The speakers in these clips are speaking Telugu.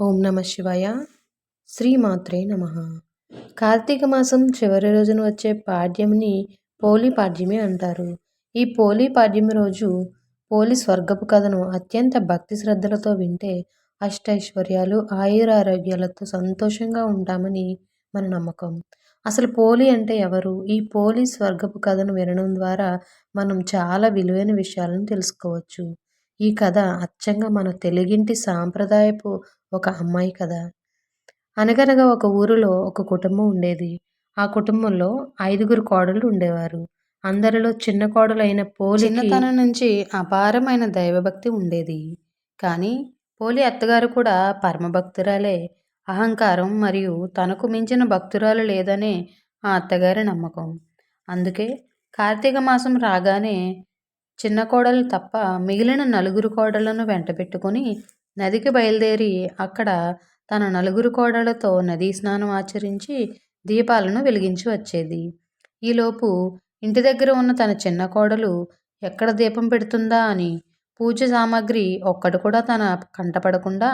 ఓం నమ శివాయ. శ్రీమాత్రే నమ. కార్తీక మాసం చివరి రోజున వచ్చే పాడ్యంని పోలి పాడ్యమి అంటారు. ఈ పోలి పాడ్యమి రోజు పోలి స్వర్గపు కథను అత్యంత భక్తి శ్రద్ధలతో వింటే అష్టైశ్వర్యాలు ఆయురారోగ్యాలతో సంతోషంగా ఉంటామని మన నమ్మకం. అసలు పోలి అంటే ఎవరు? ఈ పోలి స్వర్గపు కథను వినడం ద్వారా మనం చాలా విలువైన విషయాలను తెలుసుకోవచ్చు. ఈ కథ అచ్చంగా మన తెలుగింటి సాంప్రదాయపు ఒక అమ్మాయి కథ. అనగనగా ఒక ఊరిలో ఒక కుటుంబం ఉండేది. ఆ కుటుంబంలో ఐదుగురు కోడలు ఉండేవారు. అందరిలో చిన్న కోడలు అయిన పోలి చిన్నతనం నుంచి అపారమైన దైవభక్తి ఉండేది. కానీ పోలి అత్తగారు కూడా పరమభక్తురాలే. అహంకారం మరియు తనకు మించిన భక్తురాలు లేదనే ఆ అత్తగారి నమ్మకం. అందుకే కార్తీక మాసం రాగానే చిన్న కోడలు తప్ప మిగిలిన నలుగురు కోడలను వెంటబెట్టుకుని నదికి బయలుదేరి అక్కడ తన నలుగురు కోడలతో నదీ స్నానం ఆచరించి దీపాలను వెలిగించి వచ్చేది. ఈలోపు ఇంటి దగ్గర ఉన్న తన చిన్న కోడలు ఎక్కడ దీపం పెడుతుందా? అని పూజ సామాగ్రి ఒక్కటి కూడా తన కంటపడకుండా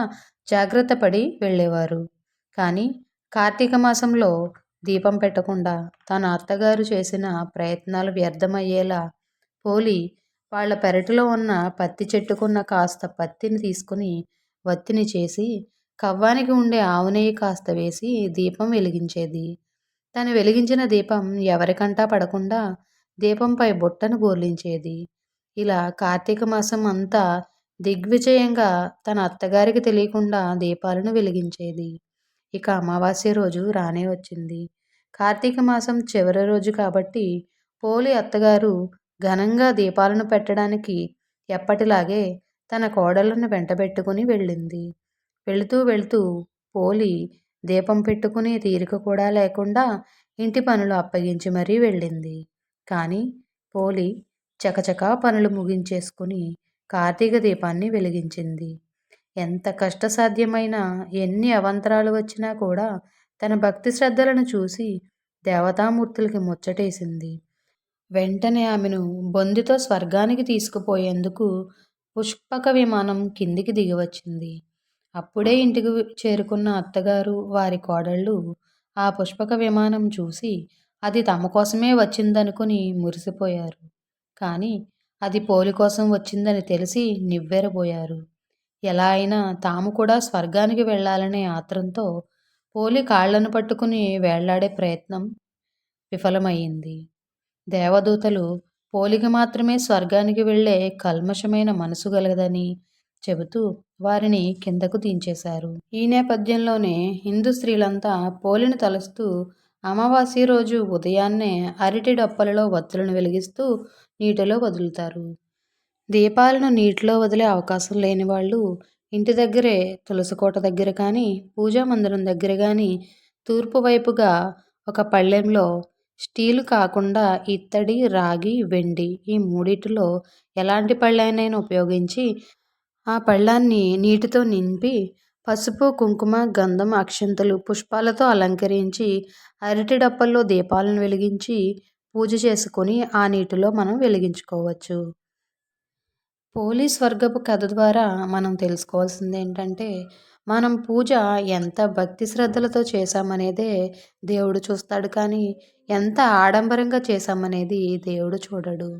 జాగ్రత్త పడి వెళ్ళేవారు. కానీ కార్తీక మాసంలో దీపం పెట్టకుండా తన అత్తగారు చేసిన ప్రయత్నాలు వ్యర్థమయ్యేలా పోలి వాళ్ళ పెరటిలో ఉన్న పత్తి చెట్టుకున్న కాస్త పత్తిని తీసుకుని వత్తిని చేసి కవ్వానికి ఉండే ఆవునెయ్యి కాస్త వేసి దీపం వెలిగించేది. తను వెలిగించిన దీపం ఎవరికంటా పడకుండా దీపంపై బుట్టను గోర్లించేది. ఇలా కార్తీక మాసం అంతా దిగ్విజయంగా తన అత్తగారికి తెలియకుండా దీపాలను వెలిగించేది. ఇక అమావాస్య రోజు రానే వచ్చింది. కార్తీక మాసం చివరి రోజు కాబట్టి పోలి అత్తగారు ఘనంగా దీపాలను పెట్టడానికి ఎప్పటిలాగే తన కోడళ్ళను వెంటబెట్టుకుని వెళ్ళింది. వెళుతూ వెళుతూ పోలి దీపం పెట్టుకునే తీరిక కూడా లేకుండా ఇంటి పనులు అప్పగించి మరీ వెళ్ళింది. కానీ పోలి చకచకా పనులు ముగించేసుకుని కార్తీక దీపాన్ని వెలిగించింది. ఎంత కష్టసాధ్యమైన ఎన్ని అవంతరాలు వచ్చినా కూడా తన భక్తి శ్రద్ధలను చూసి దేవతామూర్తులకి ముచ్చటేసింది. వెంటనే ఆమెను బొందితో స్వర్గానికి తీసుకుపోయేందుకు పుష్పక విమానం కిందికి దిగివచ్చింది. అప్పుడే ఇంటికి చేరుకున్న అత్తగారు వారి కోడళ్ళు ఆ పుష్పక విమానం చూసి అది తమ కోసమే వచ్చిందనుకుని మురిసిపోయారు. కానీ అది పోలి కోసం వచ్చిందని తెలిసి నివ్వెరబోయారు. ఎలా అయినా తాము కూడా స్వర్గానికి వెళ్ళాలనే ఆత్రంతో పోలి కాళ్ళను పట్టుకుని వేళ్ళాడే ప్రయత్నం విఫలమయ్యింది. దేవదూతలు పోలిక మాత్రమే స్వర్గానికి వెళ్ళే కల్మషమైన మనసు గలదని చెబుతూ వారిని కిందకు దించేశారు. ఈ నేపథ్యంలోనే హిందూ స్త్రీలంతా పోలిని తలుస్తూ అమావాస్య రోజు ఉదయాన్నే అరటి డప్పలలో వత్తులను వెలిగిస్తూ నీటిలో వదులుతారు. దీపాలను నీటిలో వదిలే అవకాశం లేని వాళ్ళు ఇంటి దగ్గరే తులసికోట దగ్గర కానీ పూజా మందిరం దగ్గర కానీ తూర్పు వైపుగా ఒక పళ్ళెంలో స్టీలు కాకుండా ఇత్తడి రాగి వెండి ఈ మూడిటిలో ఎలాంటి పళ్ళైనైనా ఉపయోగించి ఆ పళ్ళాన్ని నీటితో నింపి పసుపు కుంకుమ గంధం అక్షంతలు పుష్పాలతో అలంకరించి అరటి డప్పల్లో దీపాలను వెలిగించి పూజ చేసుకొని ఆ నీటిలో మనం వెలిగించుకోవచ్చు. పోలీస్ వర్గపు కథ ద్వారా మనం తెలుసుకోవాల్సింది ఏంటంటే మనం పూజ ఎంత భక్తి శ్రద్ధలతో చేశామనేదే దేవుడు చూస్తాడు. కానీ ఎంత ఆడంబరంగా చేశామనేది దేవుడు చూడడు.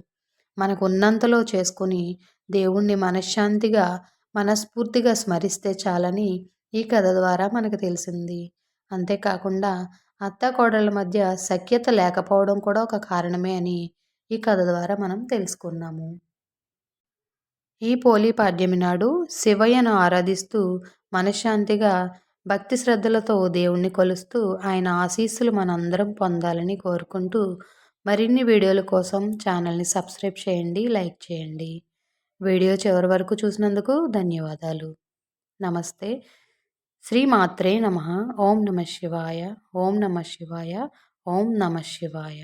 మనకు ఉన్నంతలో చేసుకుని దేవుణ్ణి మనశ్శాంతిగా మనస్ఫూర్తిగా స్మరిస్తే చాలని ఈ కథ ద్వారా మనకు తెలిసింది. అంతేకాకుండా అత్త కోడళ్ళ మధ్య సఖ్యత లేకపోవడం కూడా ఒక కారణమే అని ఈ కథ ద్వారా మనం తెలుసుకున్నాము. ఈ పోలీ పాడ్యమి నాడు శివయ్యను ఆరాధిస్తూ మనశ్శాంతిగా భక్తి శ్రద్ధలతో దేవుణ్ణి కొలుస్తూ ఆయన ఆశీస్సులు మనందరం పొందాలని కోరుకుంటూ మరిన్ని వీడియోల కోసం ఛానల్ని సబ్స్క్రైబ్ చేయండి లైక్ చేయండి. వీడియో చివరి వరకు చూసినందుకు ధన్యవాదాలు. నమస్తే. శ్రీ మాత్రే నమ. ఓం నమ శివాయ. ఓం నమ శివాయ. ఓం నమ శివాయ.